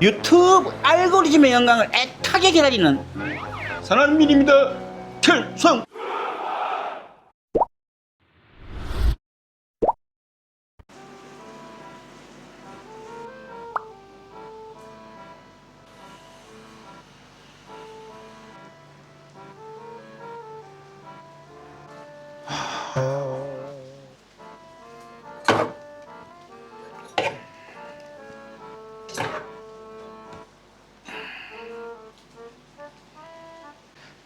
유튜브 알고리즘의 영광을 애타게 기다리는 선한민입니다. 필성.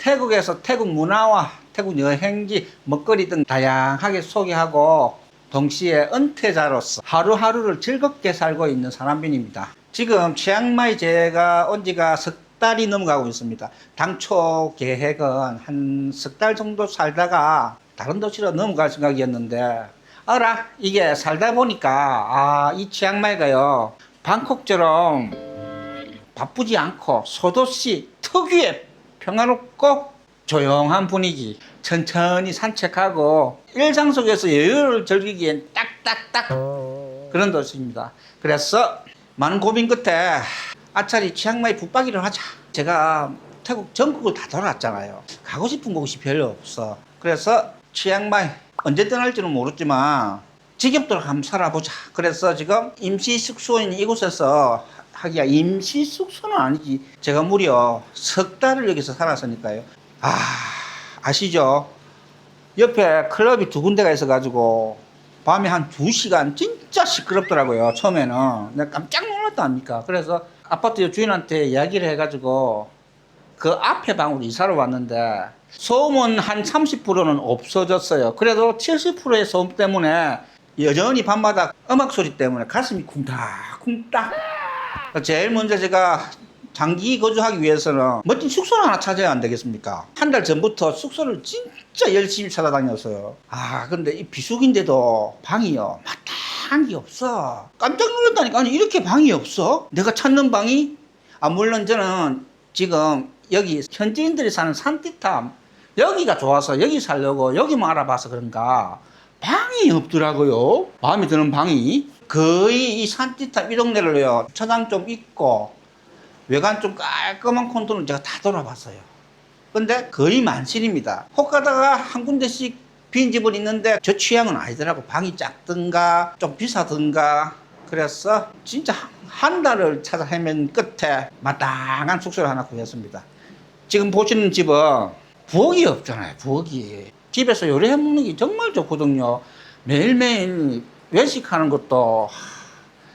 태국에서 태국 문화와 태국 여행지, 먹거리 등 다양하게 소개하고 동시에 은퇴자로서 하루하루를 즐겁게 살고 있는 사람빈입니다. 지금 치앙마이 제가 온 지가 석 달이 넘어가고 있습니다. 당초 계획은 한 석 달 정도 살다가 다른 도시로 넘어갈 생각이었는데 어라 이게 살다 보니까 아 이 치앙마이가요 방콕처럼 바쁘지 않고 소도시 특유의 평화롭고 조용한 분위기 천천히 산책하고 일상 속에서 여유를 즐기기엔 딱딱딱 그런 도시입니다. 그래서 많은 고민 끝에 아차리 치앙마이 붙박이를 하자. 제가 태국 전국을 다 돌았잖아요. 가고 싶은 곳이 별로 없어. 그래서 치앙마이 언제 떠날지는 모르지만 지겹도록 한번 살아보자. 그래서 지금 임시 숙소인 이곳에서 하기가 임시 숙소는 아니지. 제가 무려 석 달을 여기서 살았으니까요. 아, 아시죠? 옆에 클럽이 두 군데가 있어가지고 밤에 한 두 시간 진짜 시끄럽더라고요. 처음에는. 내가 깜짝 놀랐다니까. 그래서 아파트 주인한테 이야기를 해가지고 그 앞에 방으로 이사를 왔는데 소음은 한 30%는 없어졌어요. 그래도 70%의 소음 때문에 여전히 밤마다 음악 소리 때문에 가슴이 쿵닥쿵닥. 제일 먼저 제가 장기 거주하기 위해서는 멋진 숙소를 하나 찾아야 안 되겠습니까? 한 달 전부터 숙소를 진짜 열심히 찾아다녔어요. 아, 근데 이 비수기인데도 방이요. 마땅한 게 없어. 깜짝 놀랐다니까. 아니, 이렇게 방이 없어? 내가 찾는 방이? 아, 물론 저는 지금 여기 현지인들이 사는 산티탐 여기가 좋아서 여기 살려고 여기만 알아봐서 그런가 방이 없더라고요. 마음에 드는 방이 거의 이 산티탐 이 동네를요. 천장 좀 있고 외관 좀 깔끔한 콘도는 제가 다 돌아봤어요. 근데 거의 만실입니다. 혹 가다가 한 군데씩 빈 집은 있는데 저 취향은 아니더라고. 방이 작든가 좀 비싸든가. 그래서 진짜 한 달을 찾아 헤맨 끝에 마땅한 숙소를 하나 구했습니다. 지금 보시는 집은 부엌이 없잖아요. 부엌이. 집에서 요리해 먹는 게 정말 좋거든요. 매일매일 외식하는 것도 하,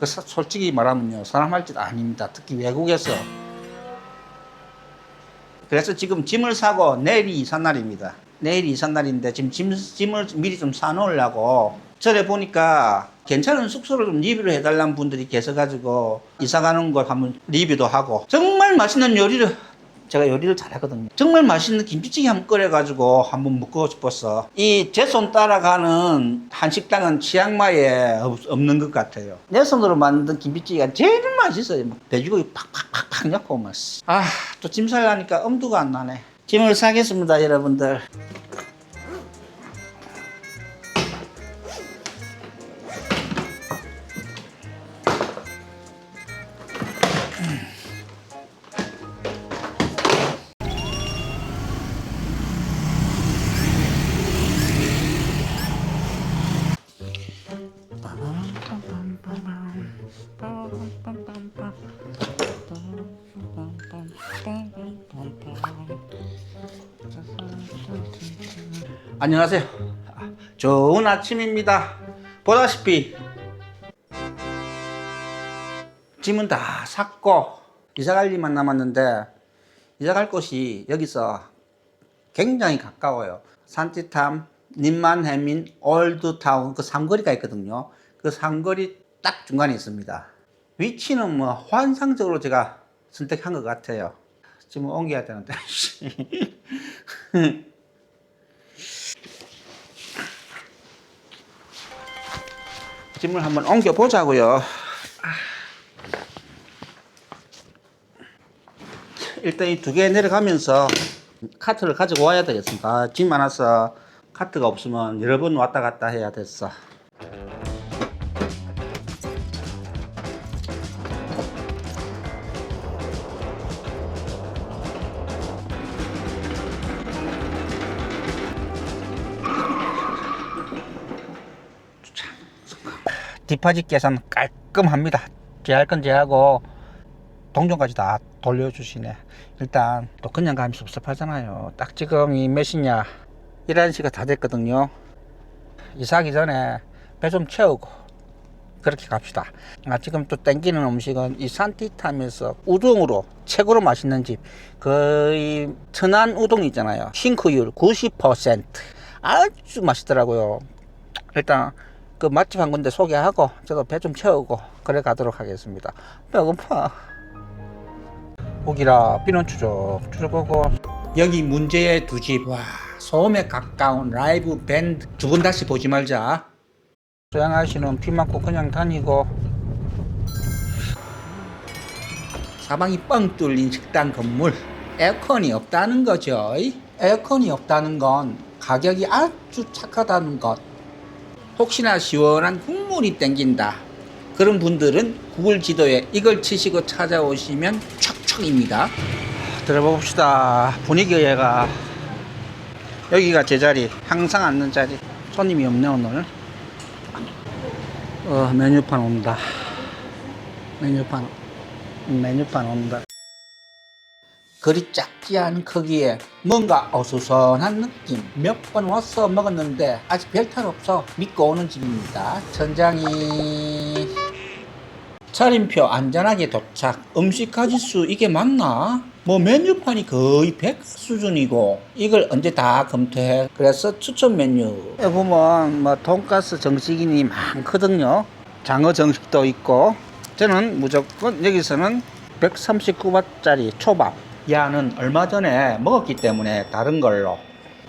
그 사- 솔직히 말하면요 사람 할 짓 아닙니다. 특히 외국에서. 그래서 지금 짐을 사고 내일이 이삿 날입니다. 내일이 이삿 날인데 지금 짐, 짐을 미리 좀 사놓으려고 전에 보니까 괜찮은 숙소를 좀 리뷰를 해달라는 분들이 계셔가지고 이사 가는 걸 한번 리뷰도 하고 정말 맛있는 요리를 제가 요리를 잘하거든요. 정말 맛있는 김치찌개 한번 끓여가지고 한번 먹고 싶었어. 이 제 손 따라가는 한식당은 치앙마이에 없, 없는 것 같아요. 내 손으로 만든 김치찌개가 제일 맛있어요. 막 돼지고기 팍팍팍팍 넣고 막. 아, 또 짐 살라니까 엄두가 안 나네. 짐을 사겠습니다, 여러분들. 안녕하세요. 아, 좋은 아침입니다. 보다시피 짐은 다 샀고 이사 갈 일만 남았는데 이사 갈 곳이 여기서 굉장히 가까워요. 산티탐, 님만해민, 올드타운 그 삼거리가 있거든요. 그 삼거리 딱 중간에 있습니다. 위치는 뭐 환상적으로 제가 선택한 것 같아요. 지금 옮겨야 되는데. 짐을 한번 옮겨 보자고요. 일단 이 두 개 내려가면서 카트를 가지고 와야 되겠습니다. 아, 짐 많아서 카트가 없으면 여러 번 왔다 갔다 해야 됐어. 디파짓 계산 깔끔합니다. 제할 건 제하고 동전까지 다 돌려주시네. 일단 또 그냥 가면 섭섭하잖아요. 딱 지금 이몇 시냐 11시가 다 됐거든요. 이사하기 전에 배 좀 채우고 그렇게 갑시다. 아, 지금 또 땡기는 음식은 이 산티탐에서 우동으로 최고로 맛있는 집. 거의 천안 우동 있잖아요. 싱크율 90% 아주 맛있더라고요. 일단 그 맛집 한 군데 소개하고 저도 배 좀 채우고 그래 가도록 하겠습니다. 배고파. 고기라 비는 추적 추적하고 여기 문제의 두 집. 와 소음에 가까운 라이브 밴드 두분 다시 보지 말자. 소양 아씨는 피 맞고 그냥 다니고 사방이 뻥 뚫린 식당 건물 에어컨이 없다는 거죠. 에어컨이 없다는 건 가격이 아주 착하다는 것. 혹시나 시원한 국물이 땡긴다. 그런 분들은 구글 지도에 이걸 치시고 찾아오시면 척척입니다. 들어봅시다. 분위기가 여기가 제 자리. 항상 앉는 자리. 손님이 없네 오늘. 어 메뉴판 온다. 메뉴판 메뉴판 온다. 그리 작지 않은 크기에 뭔가 어수선한 느낌. 몇 번 와서 먹었는데 아직 별탈 없어. 믿고 오는 집입니다. 천장이 차림표 안전하게 도착. 음식 가짓수 이게 맞나? 뭐 메뉴판이 거의 100 수준이고 이걸 언제 다 검토해. 그래서 추천 메뉴. 보면 뭐 돈가스 정식이니 많거든요. 장어 정식도 있고 저는 무조건 여기서는 139바트짜리 초밥. 야는 얼마 전에 먹었기 때문에 다른 걸로.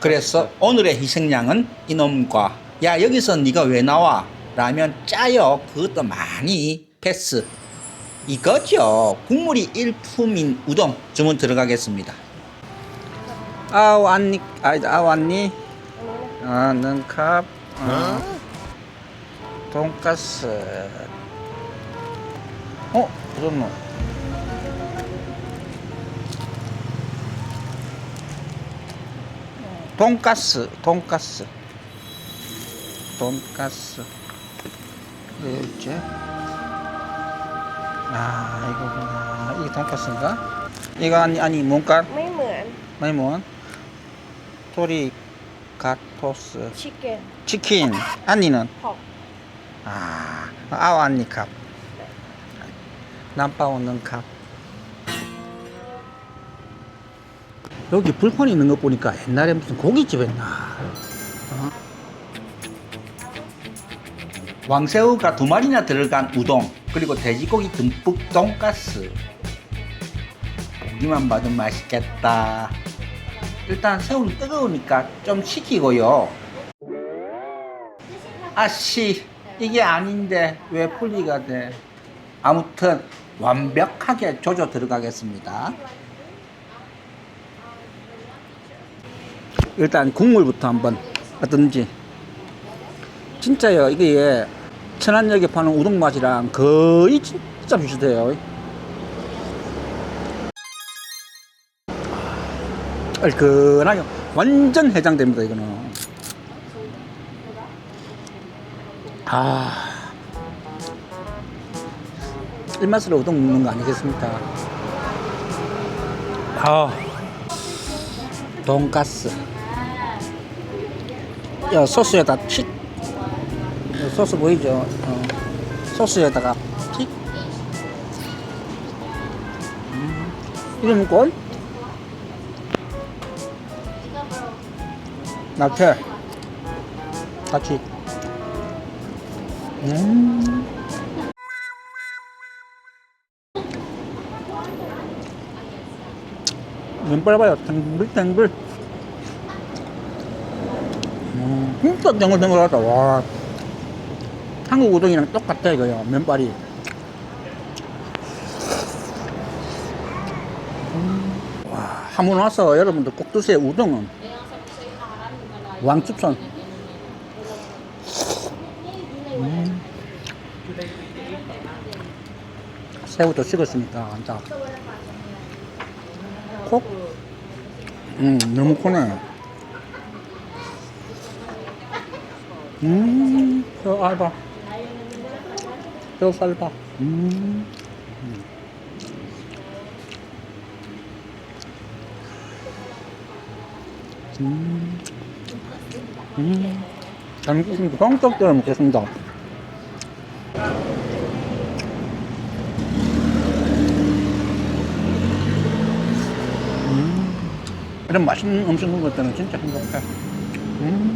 그래서 오늘의 희생양은 이놈과 야 여기서 네가 왜 나와? 라면 짜요. 그것도 많이 패스. 이거죠. 국물이 일품인 우동 주문 들어가겠습니다. 아 왔니? 아, 아 왔니? 아, 능컵. 어. 돈가스. 어? 그렇노. 돈가스, 돈가스. 돈가스. 뭐였지? 아, 이거구나. 이게 돈가스인가? 이거 아니, 아니, 뭔가? ไม่เหมือน 많이 뭔? 토리, 가토스. ชิคเก้น 치킨. 아니는? พอก 아, 아우 안니 컵. 남파 없는 컵. 여기 불판 있는 거 보니까 옛날에 무슨 고깃집 했나? 어? 왕새우가 두 마리나 들어간 우동, 그리고 돼지고기 듬뿍 돈가스. 고기만 봐도 맛있겠다. 일단 새우는 뜨거우니까 좀 식히고요. 아씨 이게 아닌데 왜 분리가 돼 아무튼 완벽하게 조져 들어가겠습니다 일단 국물부터 한번 어떤지. 진짜요. 이게 천안역에 파는 우동 맛이랑 거의 진짜 비슷해요. 얼큰하게 완전 해장됩니다 이거는. 아. 일맛으로 우동 먹는 거 아니겠습니까? 아. 돈가스 야 소스에다 칙 야, 소스 보이죠? 어. 소스에다가 칙 음. 이거 먹고 낙태 같이 음. 면발 봐요. 탱글탱글. 음, 진짜 탱글탱글하다. 와. 한국 우동이랑 똑같아, 이거요. 면발이. 음, 와, 한 번 와서 여러분들 꼭 드세요. 우동은. 왕추천. 음. 새우도 식었으니까 자. 콕. 음, 너무 코네. 음, 저 알바. 뼈살 봐. 음. 음. 음. 잘 먹겠습니다. 뻥떡 들어 먹겠습니다. 음. 이런 맛있는 음식 먹을 때는 진짜 행복해. 음.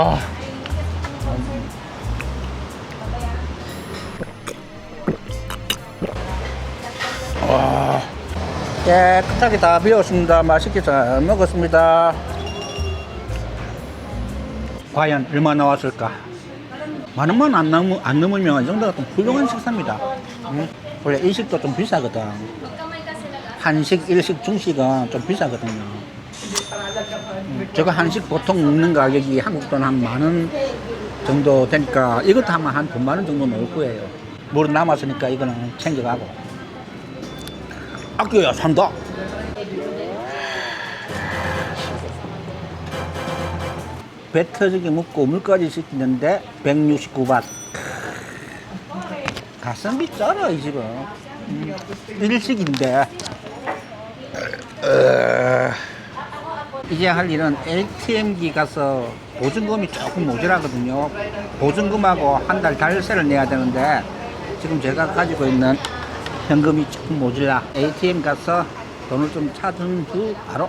아. 와. 깨끗하게 다 비웠습니다. 맛있게 잘 먹었습니다. 과연 얼마 나왔을까? 만 원만 안, 넘, 안 넘으면 이 정도가 좀 훌륭한 식사입니다. 음, 원래 일식도 좀 비싸거든. 한식, 일식, 중식은 좀 비싸거든요. 음, 저거 한식 보통 먹는 가격이 한국 돈 한 만 원 정도 되니까 이것도 하면 한 9만 원 정도 나올 거예요. 물 남았으니까 이거는 챙겨가고. 아껴야 산다. 배 터지게 먹고 물까지 시키는데 169밭. 가성비 쩔어 이 집은. 음, 일식인데. 어, 이제 할 일은 ATM기 가서 보증금이 조금 모자라거든요. 보증금하고 한 달 달세를 내야 되는데 지금 제가 가지고 있는 현금이 조금 모자라. ATM 가서 돈을 좀 찾은 후 바로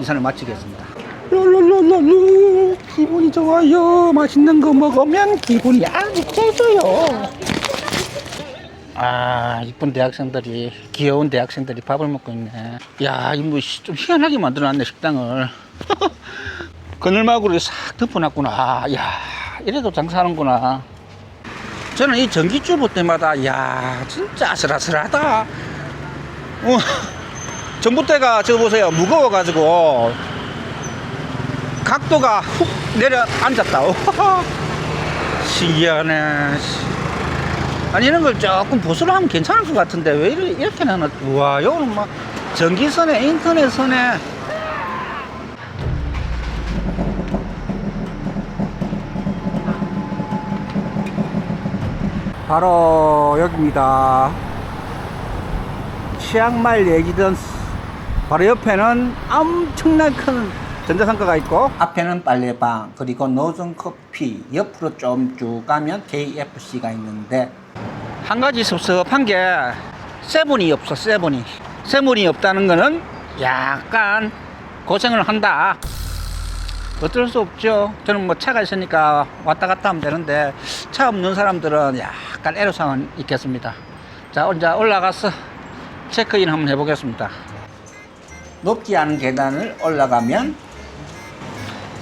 이산을 마치겠습니다. 롤롤롤롤 기분이 좋아요. 맛있는 거 먹으면 기분이 아주 좋아요. 아, 이쁜 대학생들이, 귀여운 대학생들이 밥을 먹고 있네. 야, 이거 뭐, 좀 희한하게 만들어놨네, 식당을. 그늘막으로 싹 덮어놨구나. 아, 야, 이래도 장사하는구나. 저는 이 전기줄 볼 때마다, 야, 진짜 아슬아슬하다. 어, 전봇대가 저거 보세요. 무거워가지고, 각도가 훅 내려 앉았다. 신기하네. 아니 이런 걸 조금 보수를 하면 괜찮을 것 같은데 왜 이렇게, 나눠 우와 요거는 막 전기선에 인터넷선에. 바로 여기입니다. 치앙마이 레지던스. 바로 옆에는 엄청난 큰 전자상가가 있고 앞에는 빨래방 그리고 노전 커피 옆으로 좀 쭉 가면 KFC가 있는데 한 가지 섭섭한 게 세븐이 없어 세븐이. 세븐이 없다는 거는 약간 고생을 한다. 어쩔 수 없죠. 저는 뭐 차가 있으니까 왔다 갔다 하면 되는데 차 없는 사람들은 약간 애로사항은 있겠습니다. 자 혼자 올라가서 체크인 한번 해보겠습니다. 높지 않은 계단을 올라가면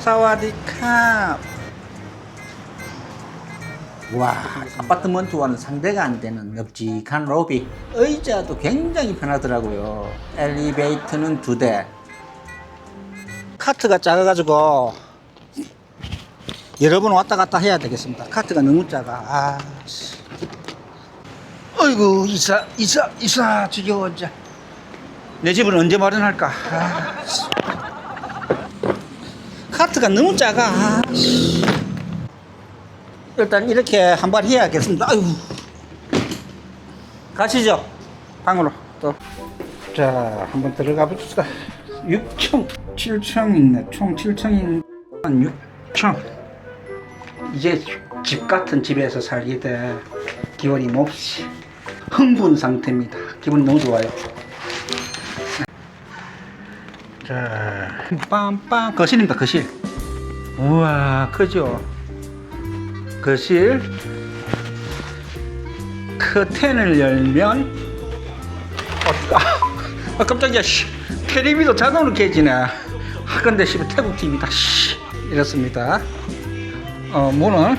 사와디캅 와 아파트먼트와는 상대가 안 되는 넓직한 로비. 의자도 굉장히 편하더라고요. 엘리베이터는 두대. 카트가 작아가지고 여러 번 왔다 갔다 해야 되겠습니다. 카트가 너무 작아. 아, 씨. 어이구 이사 이사 이사 지겨워 이제 내 집은 언제 마련할까? 아, 씨. 카트가 너무 작아. 아, 씨. 일단 이렇게 한 번 해야겠습니다. 아유. 가시죠. 방으로 또. 자, 한번 들어가 봅시다. 6층, 7층 있네. 총 7층인 6층. 이제 집 같은 집에서 살게 돼. 기분이 몹시 흥분 상태입니다. 기분이 너무 좋아요. 자, 빰빰. 거실입니다, 거실. 우와, 크죠? 거실 커튼을 열면 어, 아, 아, 깜짝이야 씨. 텔레비도 자동으로 켜지네. 아 근데 씨 태국 TV다 씨. 이렇습니다. 어 문은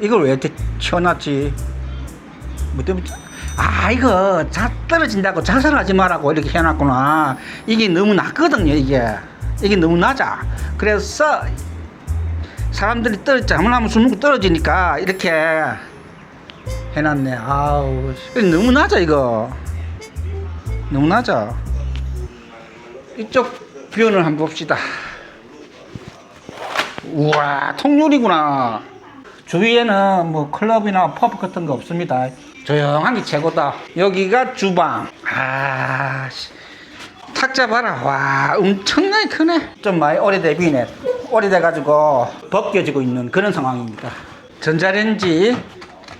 이걸 왜 이렇게 쳐놨지? 뭐 때문에 아 이거 자 떨어진다고 자살하지 말라고 이렇게 해놨구나 이게 너무 낮거든요 이게 이게 너무 낮아. 그래서 사람들이 떨어지 잘못하면 술 먹고 떨어지니까 이렇게 해놨네. 아우, 너무 낮아 이거. 너무 낮아. 이쪽 뷰를 한번 봅시다. 우와, 통유리구나. 주위에는 뭐 클럽이나 펍 같은 거 없습니다. 조용한 게 최고다. 여기가 주방. 아, 씨. 탁자 봐라. 와, 엄청나게 크네. 좀 많이 오래돼 비네. 오래돼가지고 벗겨지고 있는 그런 상황입니다. 전자레인지,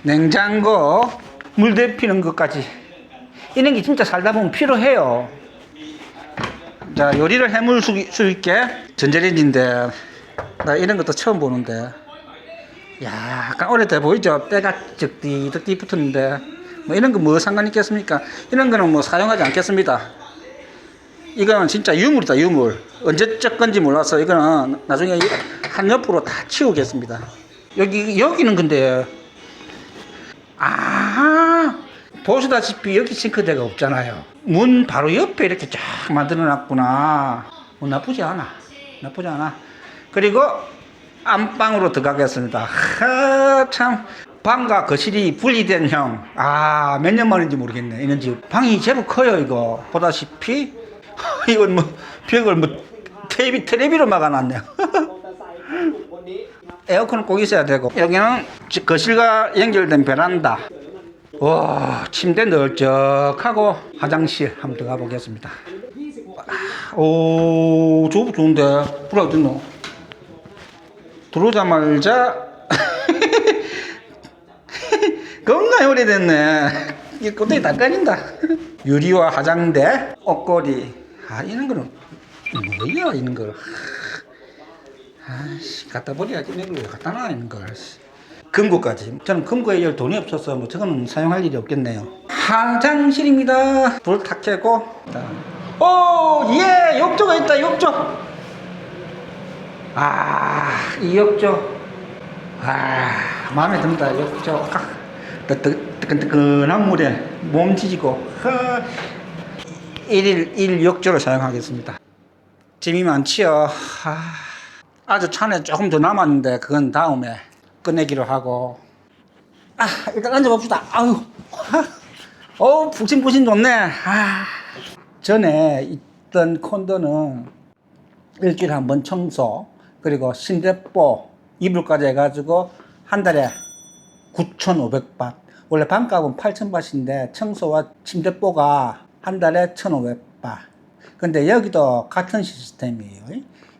냉장고, 물 데피는 것까지. 이런 게 진짜 살다 보면 필요해요. 자, 요리를 해물 수, 수 있게 전자레인지인데, 나 이런 것도 처음 보는데. 야, 약간 오래돼 보이죠? 때가 적디 적디 붙었는데. 뭐 이런 거 뭐 상관 있겠습니까? 이런 거는 뭐 사용하지 않겠습니다. 이거는 진짜 유물이다, 유물. 언제 적 건지 몰라서 이거는 나중에 한 옆으로 다 치우겠습니다. 여기, 여기는 근데, 아, 보시다시피 여기 싱크대가 없잖아요. 문 바로 옆에 이렇게 쫙 만들어 놨구나. 뭐 나쁘지 않아. 나쁘지 않아. 그리고 안방으로 들어가겠습니다. 하, 참. 방과 거실이 분리된 형. 아, 몇 년 만인지 모르겠네. 이런 집. 방이 제법 커요, 이거. 보다시피. 이건 뭐, 벽을 뭐, 테레비, 테레비로 막아놨네요. 에어컨은 꼭 있어야 되고. 여기는 지- 거실과 연결된 베란다. 와, 침대 널쩍하고 화장실 한번 들어가 보겠습니다. 아, 오, 저거 좋은데. 불 어딨노? 들어오자마자 겁나 오래됐네. 이 껍데기 다 꺼진다. 유리와 화장대, 옷걸이. 아, 이런 거는 뭐야, 이런 걸. 아씨, 갖다 버려야지. 이런 걸 갖다 놔, 이런 걸. 금고까지. 저는 금고에 열 돈이 없어서 뭐 저거는 사용할 일이 없겠네요. 화장실입니다. 불 탁 켜고. 오, 예, 욕조가 있다, 욕조. 아, 이 욕조. 아, 마음에 든다, 욕조. 아, 뜨- 뜨끈뜨끈한 물에 몸 지지고. 허. 일일 일 욕조를 사용하겠습니다. 짐이 많지요. 아, 아주 찬에 조금 더 남았는데 그건 다음에 끝내기로 하고. 아, 일단 앉아봅시다. 아유, 어, 푹신푹신 좋네. 아, 전에 있던 콘도는 일주일에 한 번 청소, 그리고 신대뽀, 이불까지 해가지고 한 달에 9,500밭. 원래 반값은 8,000밭인데 청소와 침대뽀가 한 달에 1,500밭. 근데 여기도 같은 시스템이에요.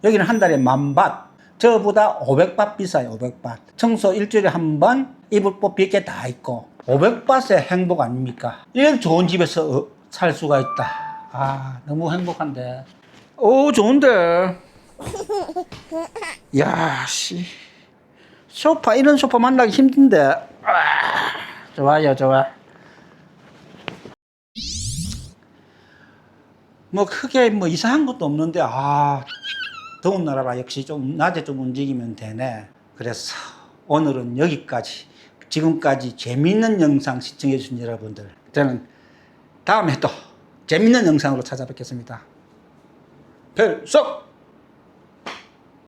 여기는 한 달에 만밭. 저보다 500밭 비싸요, 500밭. 청소 일주일에 한 번, 이불뽀 비게 다 있고. 500밭의 행복 아닙니까? 이렇게 좋은 집에서 어, 살 수가 있다. 아, 너무 행복한데. 오, 좋은데. 야, 씨. 소파, 이런 소파 만나기 힘든데. 아, 좋아요, 좋아. 뭐 크게 뭐 이상한 것도 없는데 아 더운 나라라 역시 좀 낮에 좀 움직이면 되네. 그래서 오늘은 여기까지 지금까지 재밌는 영상 시청해 주신 여러분들 저는 다음에 또 재밌는 영상으로 찾아뵙겠습니다. 별속